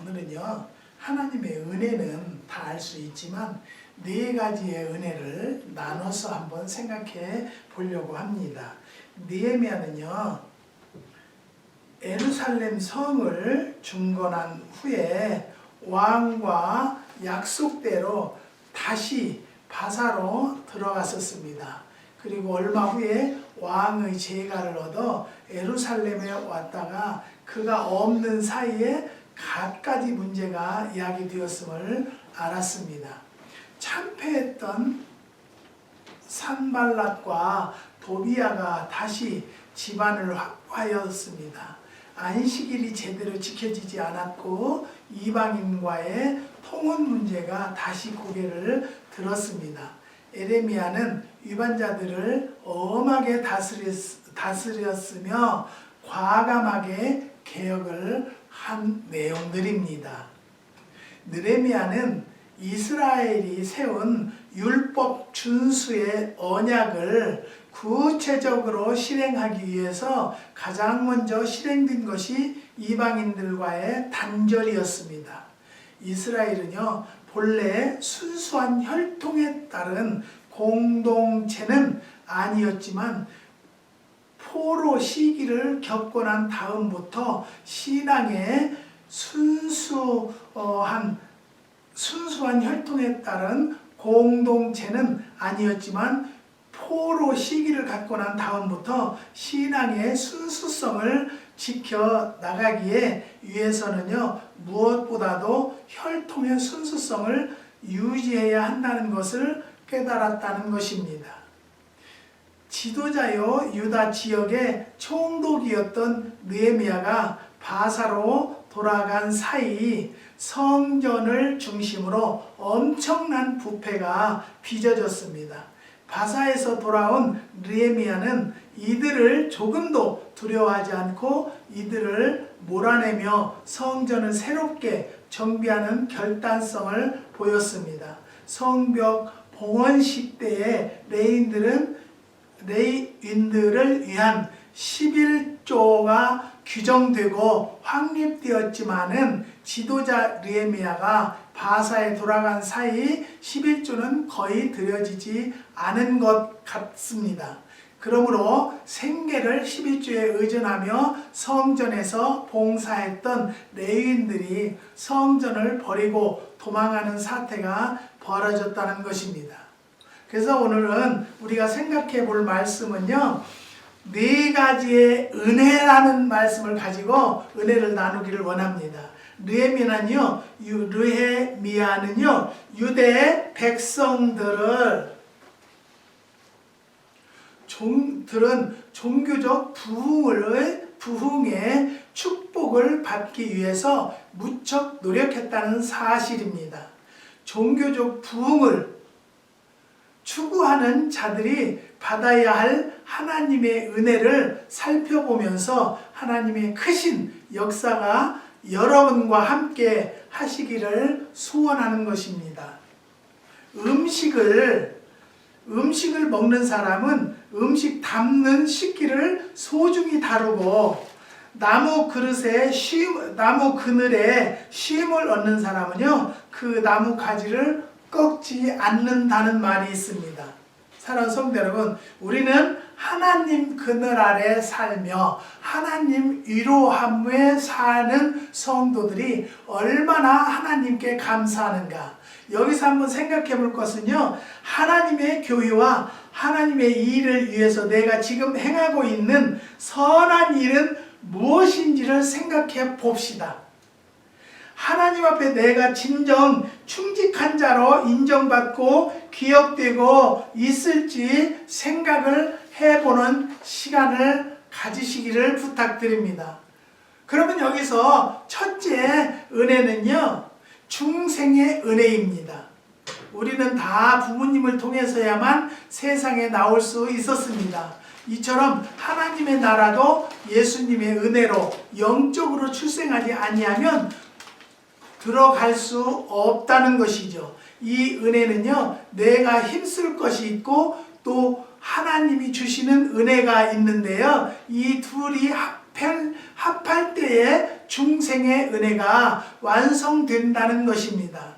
오늘은요 하나님의 은혜는 다 알 수 있지만 네 가지의 은혜를 나눠서 한번 생각해 보려고 합니다. 느헤미야는요 에루살렘 성을 중건한 후에 왕과 약속대로 다시 바사로 들어갔었습니다. 그리고 얼마 후에 왕의 재가를 얻어 에루살렘에 왔다가 그가 없는 사이에 갖가지 문제가 야기되었음을 알았습니다. 참패했던 산발락과 도비아가 다시 집안을 확보하였습니다. 안식일이 제대로 지켜지지 않았고 이방인과의 통혼 문제가 다시 고개를 들었습니다. 에레미야는 위반자들을 엄하게 다스렸, 다스렸으며 과감하게 개혁을 한 내용들입니다. 느레미야는 이스라엘이 세운 율법 준수의 언약을 구체적으로 실행하기 위해서 가장 먼저 실행된 것이 이방인들과의 단절이었습니다. 이스라엘은요, 본래 순수한 혈통에 따른 공동체는 아니었지만 포로 시기를 겪고 난 다음부터 신앙의 순수한 순수한 혈통에 따른 공동체는 아니었지만 포로 시기를 갖고 난 다음부터 신앙의 순수성을 지켜 나가기에 위해서는요 무엇보다도 혈통의 순수성을 유지해야 한다는 것을 깨달았다는 것입니다. 지도자요 유다 지역의 총독이었던 느헤미야가 바사로 돌아간 사이 성전을 중심으로 엄청난 부패가 빚어졌습니다. 바사에서 돌아온 느헤미야는 이들을 조금도 두려워하지 않고 이들을 몰아내며 성전을 새롭게 정비하는 결단성을 보였습니다. 성벽 봉헌식 때에 레인들은 레인들을 위한 11조가 규정되고 확립되었지만은 지도자 느헤미야가 바사에 돌아간 사이 11조는 거의 드려지지 않은 것 같습니다. 그러므로 생계를 11조에 의존하며 성전에서 봉사했던 레위인들이 성전을 버리고 도망하는 사태가 벌어졌다는 것입니다. 그래서 오늘은 우리가 생각해 볼 말씀은요. 네 가지의 은혜라는 말씀을 가지고 은혜를 나누기를 원합니다. 느헤미야는요, 느헤미야는요, 유대 백성들을 종들은 종교적 부흥을 부흥의 축복을 받기 위해서 무척 노력했다는 사실입니다. 종교적 부흥을 추구하는 자들이 받아야 할 하나님의 은혜를 살펴보면서 하나님의 크신 역사가 여러분과 함께 하시기를 소원하는 것입니다. 음식을 음식을 먹는 사람은 음식 담는 식기를 소중히 다루고 나무 그릇에 쉼, 나무 그늘에 쉼을 얻는 사람은요 그 나무 가지를 꺾지 않는다는 말이 있습니다. 사랑하는 성도 여러분, 우리는 하나님 그늘 아래 살며 하나님 위로함에 사는 성도들이 얼마나 하나님께 감사하는가. 여기서 한번 생각해 볼 것은요, 하나님의 교회와 하나님의 일을 위해서 내가 지금 행하고 있는 선한 일은 무엇인지를 생각해 봅시다. 하나님 앞에 내가 진정 충직한 자로 인정받고 기억되고 있을지 생각을 해보는 시간을 가지시기를 부탁드립니다. 그러면 여기서 첫째 은혜는요, 중생의 은혜입니다. 우리는 다 부모님을 통해서야만 세상에 나올 수 있었습니다. 이처럼 하나님의 나라도 예수님의 은혜로 영적으로 출생하지 아니하면 들어갈 수 없다는 것이죠. 이 은혜는요, 내가 힘쓸 것이 있고 또 하나님이 주시는 은혜가 있는데요. 이 둘이 합할, 합할 때에 중생의 은혜가 완성된다는 것입니다.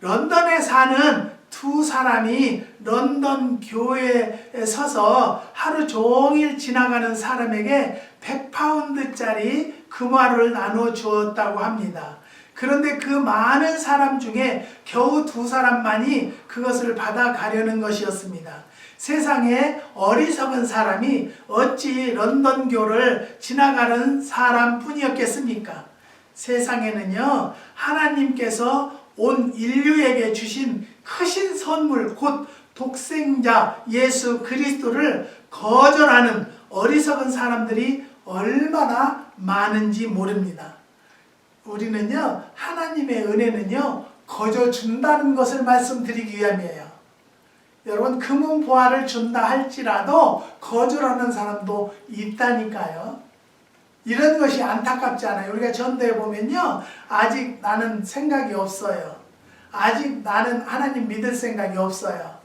런던에 사는 두 사람이 런던 교회에 서서 하루 종일 지나가는 사람에게 100파운드짜리 금화를 나눠 주었다고 합니다. 그런데 그 많은 사람 중에 겨우 두 사람만이 그것을 받아가려는 것이었습니다. 세상에 어리석은 사람이 어찌 런던교를 지나가는 사람뿐이었겠습니까? 세상에는요, 하나님께서 온 인류에게 주신 크신 선물, 곧 독생자 예수 그리스도를 거절하는 어리석은 사람들이 얼마나 많은지 모릅니다. 우리는요, 하나님의 은혜는요, 거저 준다는 것을 말씀드리기 위함이에요. 여러분, 금은 보화를 준다 할지라도 거절하는 사람도 있다니까요. 이런 것이 안타깝지 않아요. 우리가 전도해 보면요. 아직 나는 생각이 없어요. 아직 나는 하나님 믿을 생각이 없어요.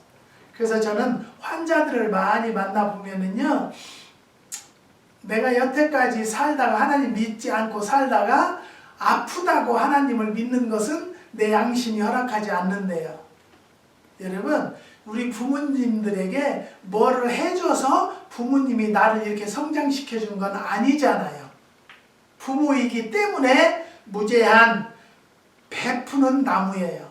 그래서 저는 환자들을 많이 만나 보면은요. 내가 여태까지 살다가 하나님 믿지 않고 살다가 아프다고 하나님을 믿는 것은 내 양심이 허락하지 않는데요. 여러분, 우리 부모님들에게 뭐를 해줘서 부모님이 나를 이렇게 성장시켜 준 건 아니잖아요. 부모이기 때문에 무제한 베푸는 나무예요.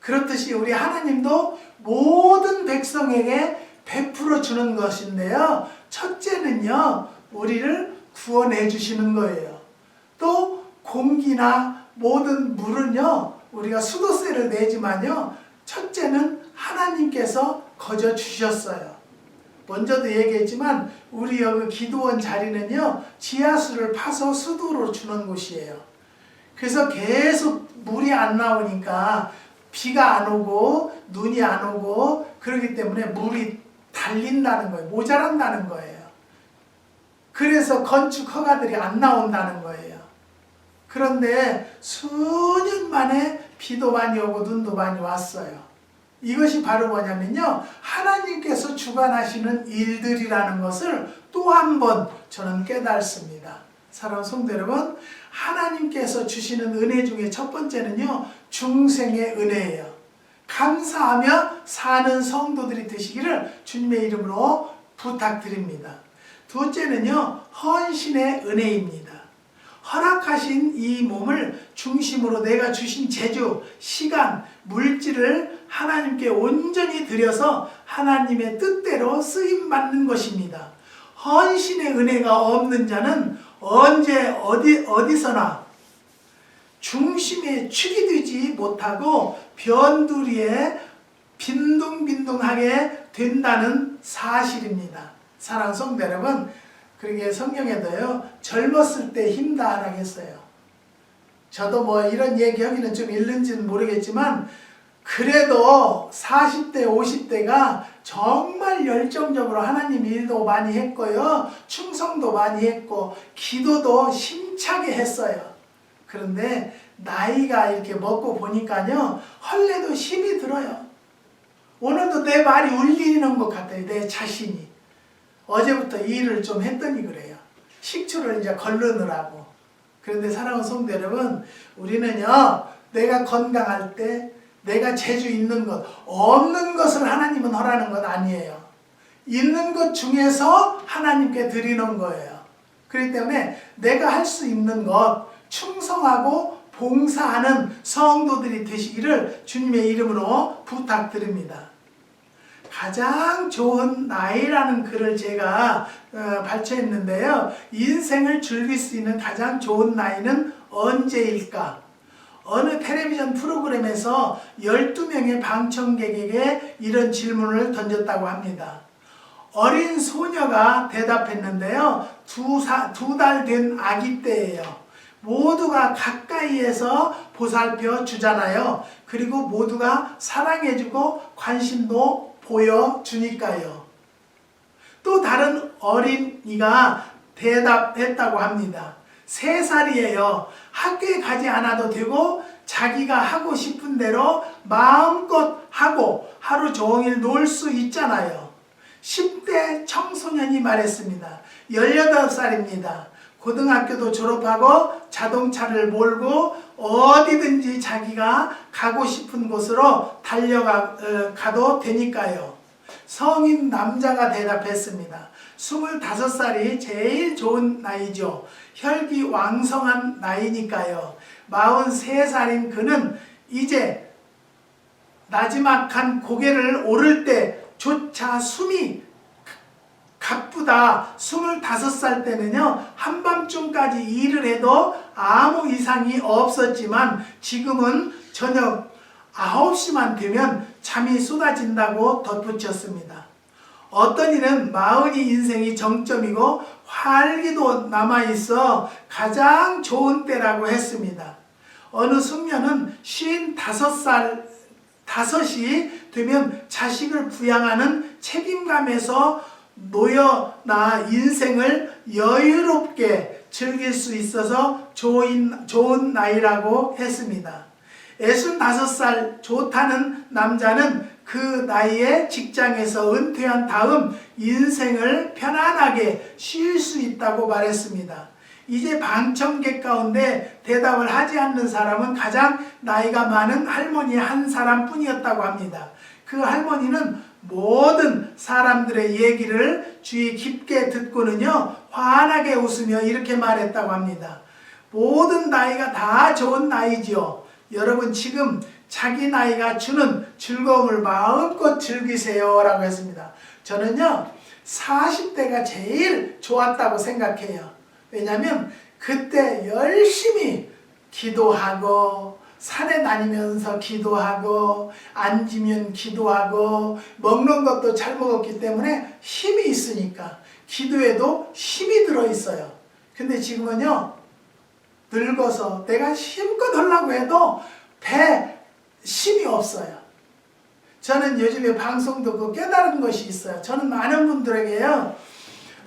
그렇듯이 우리 하나님도 모든 백성에게 베풀어 주는 것인데요. 첫째는요, 우리를 구원해 주시는 거예요. 또 공기나 모든 물은요, 우리가 수도세를 내지만요, 첫째는 하나님께서 거저 주셨어요. 먼저도 얘기했지만 우리 여기 기도원 자리는요 지하수를 파서 수도로 주는 곳이에요. 그래서 계속 물이 안 나오니까 비가 안 오고 눈이 안 오고 그러기 때문에 물이 달린다는 거예요. 모자란다는 거예요. 그래서 건축 허가들이 안 나온다는 거예요. 그런데 수년 만에 비도 많이 오고 눈도 많이 왔어요. 이것이 바로 뭐냐면요. 하나님께서 주관하시는 일들이라는 것을 또 한 번 저는 깨달습니다. 사랑하는 성도 여러분, 하나님께서 주시는 은혜 중에 첫 번째는요. 중생의 은혜예요. 감사하며 사는 성도들이 되시기를 주님의 이름으로 부탁드립니다. 둘째는요. 헌신의 은혜입니다. 허락하신 이 몸을 중심으로 내가 주신 재주, 시간, 물질을 하나님께 온전히 드려서 하나님의 뜻대로 쓰임 받는 것입니다. 헌신의 은혜가 없는 자는 언제 어디 어디서나 중심에 축이 되지 못하고 변두리에 빈둥빈둥하게 된다는 사실입니다. 사랑 성도 여러분, 그러게 성경에도요 젊었을 때 힘다라고 했어요. 저도 뭐 이런 얘기하기는 좀 일른지는 모르겠지만 그래도 40대, 50대가 정말 열정적으로 하나님 일도 많이 했고요. 충성도 많이 했고, 기도도 심차게 했어요. 그런데 나이가 이렇게 먹고 보니까요, 헐레도 힘이 들어요. 오늘도 내 말이 울리는 것 같아요. 내 자신이. 어제부터 일을 좀 했더니 그래요. 식초를 이제 걸르느라고. 그런데 사랑하는 성도 여러분, 우리는요, 내가 건강할 때, 내가 재주 있는 것, 없는 것을 하나님은 허라는 것 아니에요. 있는 것 중에서 하나님께 드리는 거예요. 그렇기 때문에 내가 할 수 있는 것, 충성하고 봉사하는 성도들이 되시기를 주님의 이름으로 부탁드립니다. 가장 좋은 나이라는 글을 제가 어, 발췌했는데요. 인생을 즐길 수 있는 가장 좋은 나이는 언제일까? 어느 텔레비전 프로그램에서 12명의 방청객에게 이런 질문을 던졌다고 합니다. 어린 소녀가 대답했는데요. 두 달 된 아기 때예요. 모두가 가까이에서 보살펴 주잖아요. 그리고 모두가 사랑해주고 관심도 보여주니까요. 또 다른 어린이가 대답했다고 합니다. 세 살이에요. 학교에 가지 않아도 되고 자기가 하고 싶은 대로 마음껏 하고 하루 종일 놀 수 있잖아요. 10대 청소년이 말했습니다. 18살입니다. 고등학교도 졸업하고 자동차를 몰고 어디든지 자기가 가고 싶은 곳으로 달려가도 되니까요. 성인 남자가 대답했습니다. 25살이 제일 좋은 나이죠. 혈기 왕성한 나이니까요. 43살인 그는 이제 나지막한 고개를 오를 때조차 숨이 가쁘다. 25살 때는요, 한밤중까지 일을 해도 아무 이상이 없었지만 지금은 저녁 9시만 되면 잠이 쏟아진다고 덧붙였습니다. 어떤 이는 마흔이 인생이 정점이고 활기도 남아있어 가장 좋은 때라고 했습니다. 어느 숙녀는 55살, 다섯이 되면 자식을 부양하는 책임감에서 놓여 나 인생을 여유롭게 즐길 수 있어서 좋은, 좋은 나이라고 했습니다. 65살 좋다는 남자는 그 나이에 직장에서 은퇴한 다음 인생을 편안하게 쉴 수 있다고 말했습니다. 이제 방청객 가운데 대답을 하지 않는 사람은 가장 나이가 많은 할머니 한 사람뿐이었다고 합니다. 그 할머니는 모든 사람들의 얘기를 주의 깊게 듣고는요, 환하게 웃으며 이렇게 말했다고 합니다. 모든 나이가 다 좋은 나이지요. 여러분 지금 자기 나이가 주는 즐거움을 마음껏 즐기세요. 라고 했습니다. 저는요, 40대가 제일 좋았다고 생각해요. 왜냐면 그때 열심히 기도하고, 산에 다니면서 기도하고 앉으면 기도하고 먹는 것도 잘 먹었기 때문에 힘이 있으니까 기도에도 힘이 들어 있어요. 근데 지금은요 늙어서 내가 힘껏 하려고 해도 배 힘이 없어요. 저는 요즘에 방송 듣고 깨달은 것이 있어요. 저는 많은 분들에게요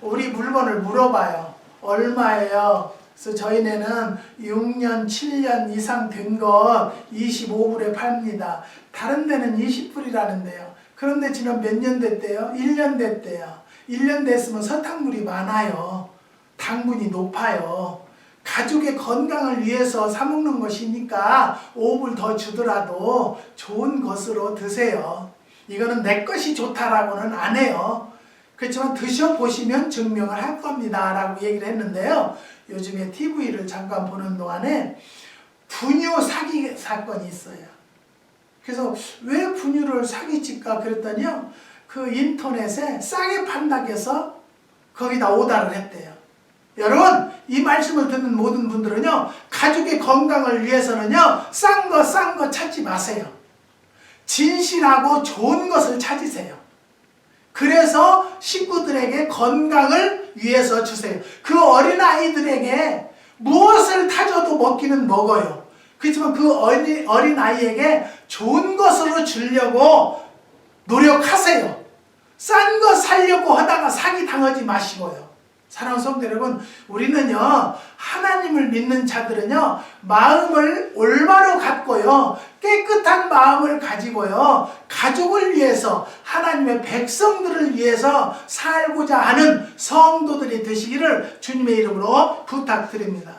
우리 물건을 물어봐요. 얼마예요? 그래서 저희네는 6년, 7년 이상 된 것 25불에 팝니다. 다른 데는 20불이라는데요. 그런데 지금 몇년 됐대요? 1년 됐대요. 1년 됐으면 설탕물이 많아요. 당분이 높아요. 가족의 건강을 위해서 사먹는 것이니까 5불 더 주더라도 좋은 것으로 드세요. 이거는 내 것이 좋다라고는 안 해요. 그렇지만 드셔보시면 증명을 할 겁니다. 라고 얘기를 했는데요. 요즘에 TV를 잠깐 보는 동안에 분유 사기 사건이 있어요. 그래서 왜 분유를 사기칠까 그랬더니요. 그 인터넷에 싸게 판다고 해서 거기다 오다를 했대요. 여러분, 이 말씀을 듣는 모든 분들은요, 가족의 건강을 위해서는요, 싼 거, 싼 거 찾지 마세요. 진실하고 좋은 것을 찾으세요. 그래서 식구들에게 건강을 위해서 주세요. 그 어린아이들에게 무엇을 타줘도 먹기는 먹어요. 그렇지만 그 어린, 어린아이에게 좋은 것으로 주려고 노력하세요. 싼 거 살려고 하다가 사기 당하지 마시고요. 사랑하는 성도 여러분, 우리는요, 하나님을 믿는 자들은요, 마음을 올바로 갖고요, 깨끗한 마음을 가지고요, 가족을 위해서, 하나님의 백성들을 위해서 살고자 하는 성도들이 되시기를 주님의 이름으로 부탁드립니다.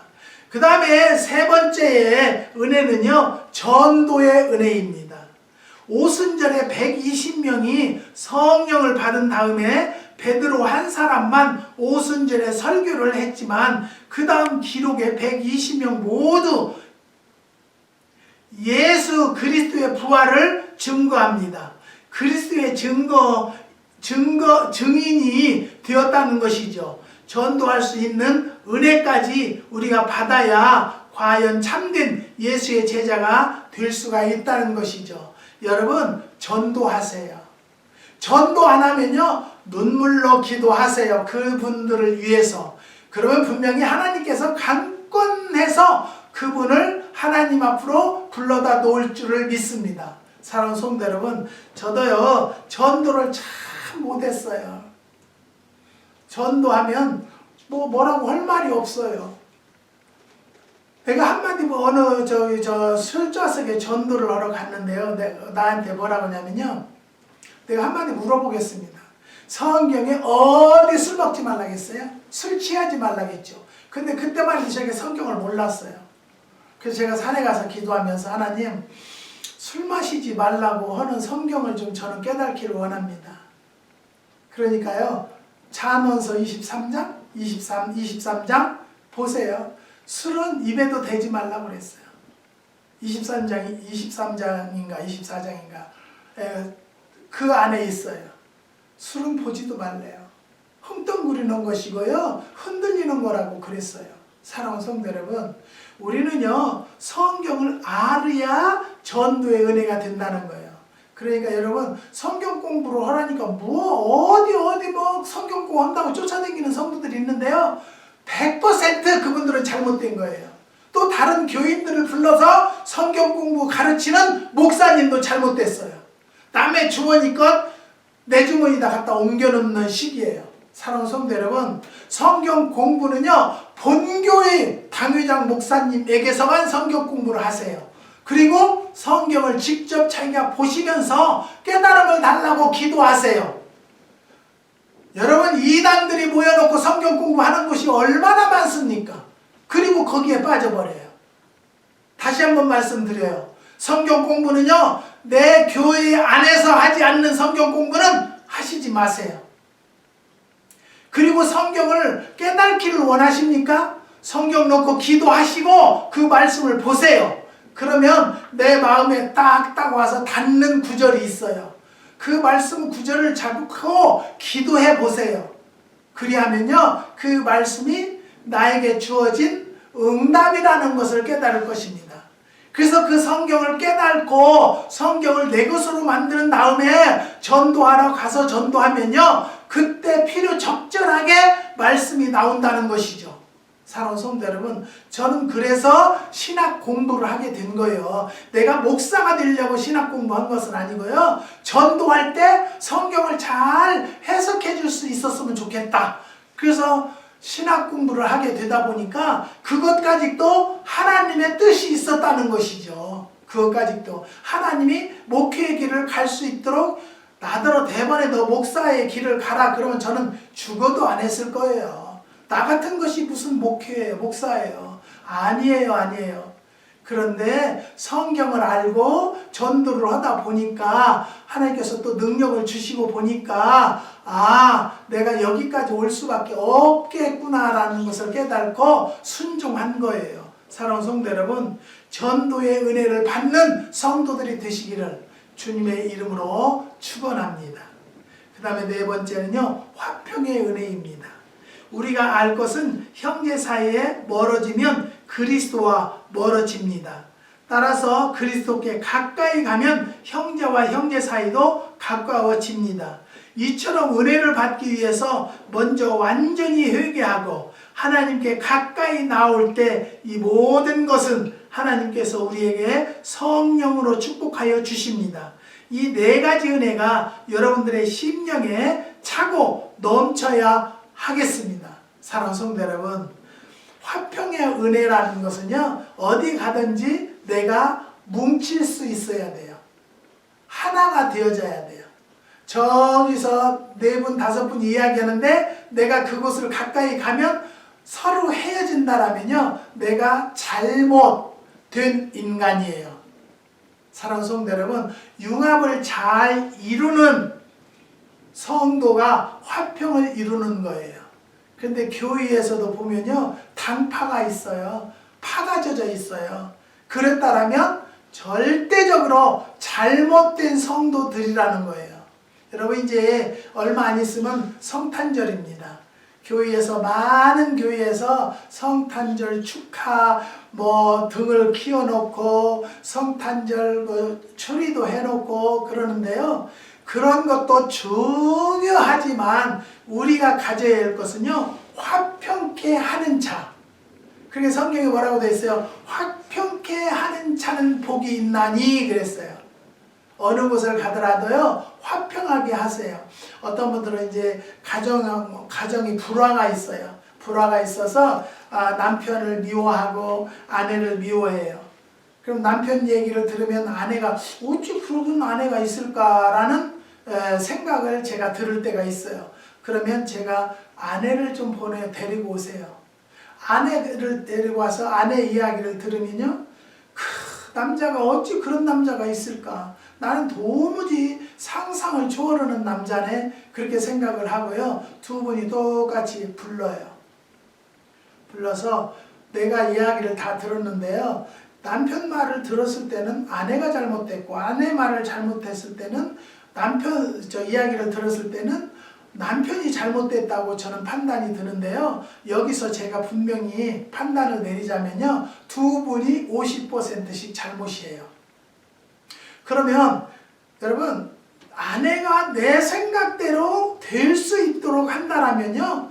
그 다음에 세 번째의 은혜는요, 전도의 은혜입니다. 오순절에 120명이 성령을 받은 다음에 베드로 한 사람만 오순절에 설교를 했지만 그 다음 기록에 120명 모두 예수 그리스도의 부활을 증거합니다. 그리스도의 증거, 증거, 증인이 되었다는 것이죠. 전도할 수 있는 은혜까지 우리가 받아야 과연 참된 예수의 제자가 될 수가 있다는 것이죠. 여러분, 전도하세요. 전도 안 하면요, 눈물로 기도하세요. 그분들을 위해서. 그러면 분명히 하나님께서 강권해서 그분을 하나님 앞으로 불러다 놓을 줄을 믿습니다. 사랑하는 성도 여러분, 저도요, 전도를 참 못했어요. 전도하면 뭐 뭐라고 할 말이 없어요. 내가 한마디 뭐 어느 저기 저 술좌석에 전도를 하러 갔는데요. 내가 나한테 뭐라고 하냐면요. 내가 한마디 물어보겠습니다. 성경에 어디 술 먹지 말라겠어요? 술 취하지 말라겠죠. 근데 그때만 해도 제가 성경을 몰랐어요. 그래서 제가 산에 가서 기도하면서 하나님 술 마시지 말라고 하는 성경을 좀 저는 깨닫기를 원합니다. 그러니까요. 잠언서 23장, 23, 23장 보세요. 술은 입에도 대지 말라고 그랬어요. 23장, 23장인가 24장인가 그 안에 있어요. 술은 보지도 말래요. 흥덩거리는 것이고요. 흔들리는 거라고 그랬어요. 사랑하는 성도 여러분, 우리는요, 성경을 알아야 전도의 은혜가 된다는 거예요. 그러니까 여러분, 성경 공부를 하라니까 뭐, 어디, 어디 뭐 성경 공부한다고 쫓아다니는 성도들이 있는데요. 100% 그분들은 잘못된 거예요. 또 다른 교인들을 불러서 성경 공부 가르치는 목사님도 잘못됐어요. 남의 주머니 것 내 주머니다 갖다 옮겨놓는 시기예요. 사랑하는 성도 여러분, 성경 공부는요, 본교의 당회장 목사님에게서만 성경 공부를 하세요. 그리고 성경을 직접 자기가 보시면서 깨달음을 달라고 기도하세요. 여러분, 이단들이 모여놓고 성경 공부하는 곳이 얼마나 많습니까? 그리고 거기에 빠져버려요. 다시 한번 말씀드려요. 성경 공부는요, 내 교회 안에서 하지 않는 성경 공부는 하시지 마세요. 그리고 성경을 깨닫기를 원하십니까? 성경 놓고 기도하시고 그 말씀을 보세요. 그러면 내 마음에 딱딱 와서 닿는 구절이 있어요. 그 말씀 구절을 잡고 기도해 보세요. 그리하면요, 그 말씀이 나에게 주어진 응답이라는 것을 깨달을 것입니다. 그래서 그 성경을 깨닫고 성경을 내 것으로 만드는 다음에 전도하러 가서 전도하면요. 그때 필요 적절하게 말씀이 나온다는 것이죠. 사랑하는 성도 여러분, 저는 그래서 신학 공부를 하게 된 거예요. 내가 목사가 되려고 신학 공부한 것은 아니고요. 전도할 때 성경을 잘 해석해 줄 수 있었으면 좋겠다. 그래서 신학 공부를 하게 되다 보니까 그것까지도 하나님의 뜻이 있었다는 것이죠. 그것까지도 하나님이 목회의 길을 갈 수 있도록 나더러 대번에 너 목사의 길을 가라 그러면 저는 죽어도 안 했을 거예요. 나 같은 것이 무슨 목회예요, 목사예요. 아니에요, 아니에요. 그런데 성경을 알고 전도를 하다 보니까 하나님께서 또 능력을 주시고 보니까 아, 내가 여기까지 올 수밖에 없겠구나라는 것을 깨닫고 순종한 거예요. 사랑하는 성도 여러분, 전도의 은혜를 받는 성도들이 되시기를 주님의 이름으로 축원합니다. 그 다음에 네 번째는요, 화평의 은혜입니다. 우리가 알 것은 형제 사이에 멀어지면 그리스도와 멀어집니다. 따라서 그리스도께 가까이 가면 형제와 형제 사이도 가까워집니다. 이처럼 은혜를 받기 위해서 먼저 완전히 회개하고 하나님께 가까이 나올 때 이 모든 것은 하나님께서 우리에게 성령으로 축복하여 주십니다. 이 네 가지 은혜가 여러분들의 심령에 차고 넘쳐야 하겠습니다. 사랑하는 성도 여러분, 화평의 은혜라는 것은요, 어디 가든지 내가 뭉칠 수 있어야 돼요. 하나가 되어져야 돼요. 저기서 네 분, 다섯 분 이야기하는데 내가 그곳을 가까이 가면 서로 헤어진다라면요, 내가 잘못된 인간이에요. 사랑하는 성도 여러분, 융합을 잘 이루는 성도가 화평을 이루는 거예요. 근데 교회에서도 보면요, 당파가 있어요. 파가 젖어 있어요. 그랬다라면 절대적으로 잘못된 성도들이라는 거예요. 여러분 이제 얼마 안 있으면 성탄절입니다. 교회에서 많은 교회에서 성탄절 축하 뭐 등을 키워놓고 성탄절 뭐 추리도 해놓고 그러는데요. 그런 것도 중요하지만 우리가 가져야 할 것은요 화평케 하는 자. 그게 성경에 뭐라고 돼 있어요? 화평케 하는 자는 복이 있나니 그랬어요. 어느 곳을 가더라도요 화평하게 하세요. 어떤 분들은 이제 가정 가정이 불화가 있어요. 불화가 있어서 아, 남편을 미워하고 아내를 미워해요. 그럼 남편 얘기를 들으면 아내가 어찌 그런 아내가 있을까라는 에, 생각을 제가 들을 때가 있어요. 그러면 제가 아내를 좀 보내 데리고 오세요. 아내를 데리고 와서 아내 이야기를 들으면요. 크, 남자가 어찌 그런 남자가 있을까? 나는 도무지 상상을 초월하는 남자네 그렇게 생각을 하고요. 두 분이 똑같이 불러요. 불러서 내가 이야기를 다 들었는데요. 남편 말을 들었을 때는 아내가 잘못됐고 아내 말을 잘못했을 때는 남편 저 이야기를 들었을 때는 남편이 잘못됐다고 저는 판단이 드는데요. 여기서 제가 분명히 판단을 내리자면요. 두 분이 50%씩 잘못이에요. 그러면 여러분 아내가 내 생각대로 될 수 있도록 한다라면요.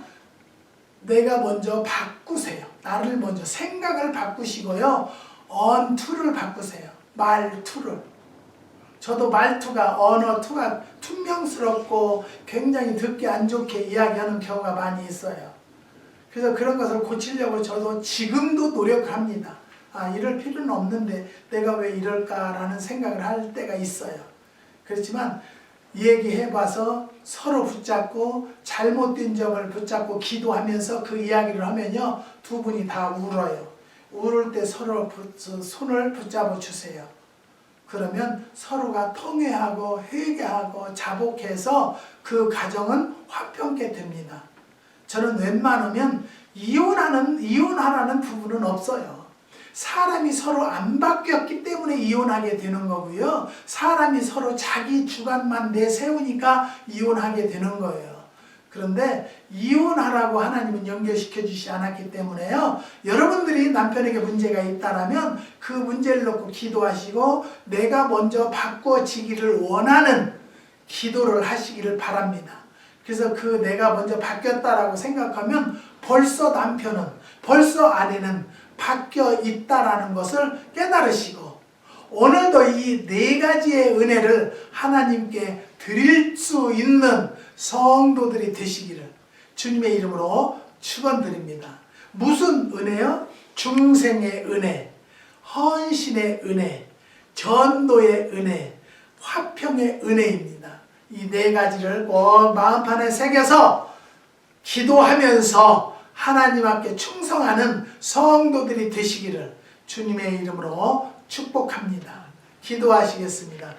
내가 먼저 바꾸세요. 나를 먼저 생각을 바꾸시고요. 언투를 바꾸세요. 말투를. 저도 말투가 언어투가 퉁명스럽고 굉장히 듣기 안 좋게 이야기하는 경우가 많이 있어요. 그래서 그런 것을 고치려고 저도 지금도 노력합니다. 아, 이럴 필요는 없는데 내가 왜 이럴까라는 생각을 할 때가 있어요. 그렇지만 얘기해봐서 서로 붙잡고 잘못된 점을 붙잡고 기도하면서 그 이야기를 하면요. 두 분이 다 울어요. 울을 때 서로 붙- 손을 붙잡아 주세요. 그러면 서로가 통회하고 회개하고 자복해서 그 가정은 화평케 됩니다. 저는 웬만하면 이혼하는 이혼하라는 부분은 없어요. 사람이 서로 안 바뀌었기 때문에 이혼하게 되는 거고요. 사람이 서로 자기 주관만 내세우니까 이혼하게 되는 거예요. 그런데 이혼하라고 하나님은 연결시켜 주시지 않았기 때문에요. 여러분들이 남편에게 문제가 있다라면 그 문제를 놓고 기도하시고 내가 먼저 바꿔지기를 원하는 기도를 하시기를 바랍니다. 그래서 그 내가 먼저 바뀌었다라고 생각하면 벌써 남편은 벌써 아내는 바뀌어 있다라는 것을 깨달으시고 오늘도 이 네 가지의 은혜를 하나님께 드릴 수 있는 성도들이 되시기를 주님의 이름으로 축원드립니다. 무슨 은혜요? 중생의 은혜, 헌신의 은혜, 전도의 은혜, 화평의 은혜입니다. 이 네 가지를 꼭 마음판에 새겨서 기도하면서 하나님 앞에 충성하는 성도들이 되시기를 주님의 이름으로 축복합니다. 기도하시겠습니다.